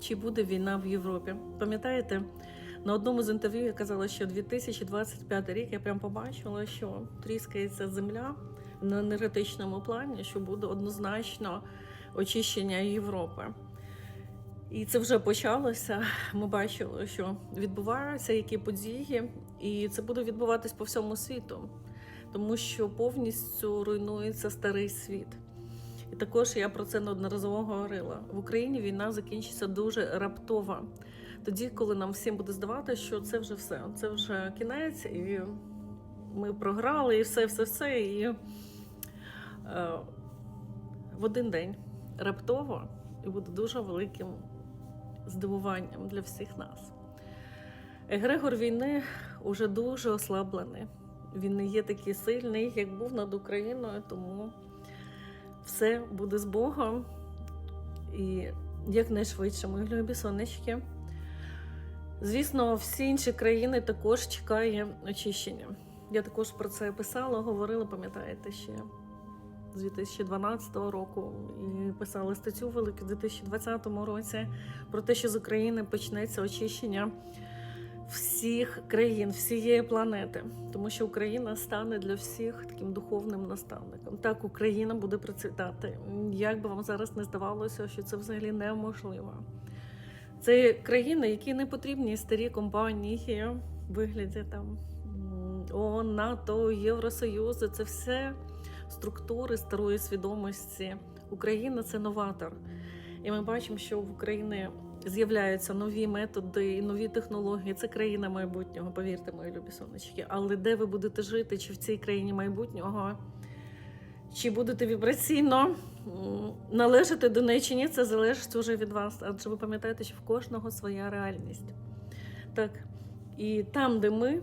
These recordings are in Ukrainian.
чи буде війна в Європі. Пам'ятаєте, на одному з інтерв'ю я казала, що 2025 рік я прям побачила, що тріскається земля на енергетичному плані, що буде однозначно очищення Європи. І це вже почалося. Ми бачили, що відбуваються які події, і це буде відбуватись по всьому світу, тому що повністю руйнується старий світ. І також я про це неодноразово говорила. В Україні війна закінчиться дуже раптово. Тоді, коли нам всім буде здавати, що це вже все, це вже кінець, і ми програли, і все, все, все. І е, в один день раптово і буде дуже великим здивуванням для всіх нас. Егрегор війни уже дуже ослаблений. Він не є такий сильний, як був над Україною, тому все буде з Богом. І якнайшвидше, мої любі сонечки. Звісно, всі інші країни також чекає очищення. Я також про це писала, говорила, пам'ятаєте, ще з 2012 року і писала статтю велику в 2020 році про те, що з України почнеться очищення всіх країн, всієї планети, тому що Україна стане для всіх таким духовним наставником. Так, Україна буде процвітати. Як би вам зараз не здавалося, що це взагалі неможливо. Це країни, які не потрібні старі компанії вигляді там ООН, НАТО, Євросоюзу. Це все структури старої свідомості. Україна це новатор. І ми бачимо, що в Україні з'являються нові методи і нові технології. Це країна майбутнього, повірте, мої любі сонечки. Але де ви будете жити, чи в цій країні майбутнього, чи будете вібраційно належати до неї чи ні, це залежить уже від вас. Адже ви пам'ятаєте, що в кожного своя реальність. Так, і там, де ми,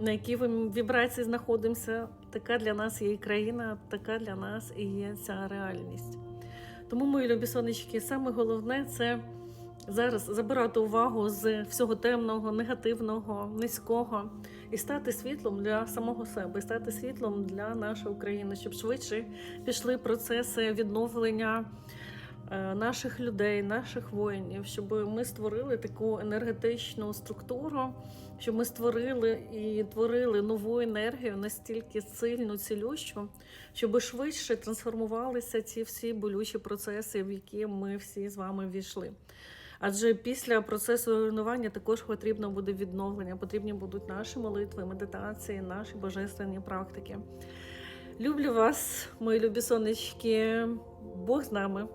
на якій вібрації знаходимося, така для нас є і країна, така для нас і є ця реальність. Тому, мої любі сонечки, саме головне це зараз забирати увагу з всього темного, негативного, низького і стати світлом для самого себе, стати світлом для нашої України, щоб швидше пішли процеси відновлення е, наших людей, наших воїнів, щоб ми створили таку енергетичну структуру, щоб ми створили і творили нову енергію настільки сильну, цілющу, щоб швидше трансформувалися ці всі болючі процеси, в які ми всі з вами війшли. Адже після процесу руйнування також потрібно буде відновлення, потрібні будуть наші молитви, медитації, наші божественні практики. Люблю вас, мої любі сонечки. Бог з нами.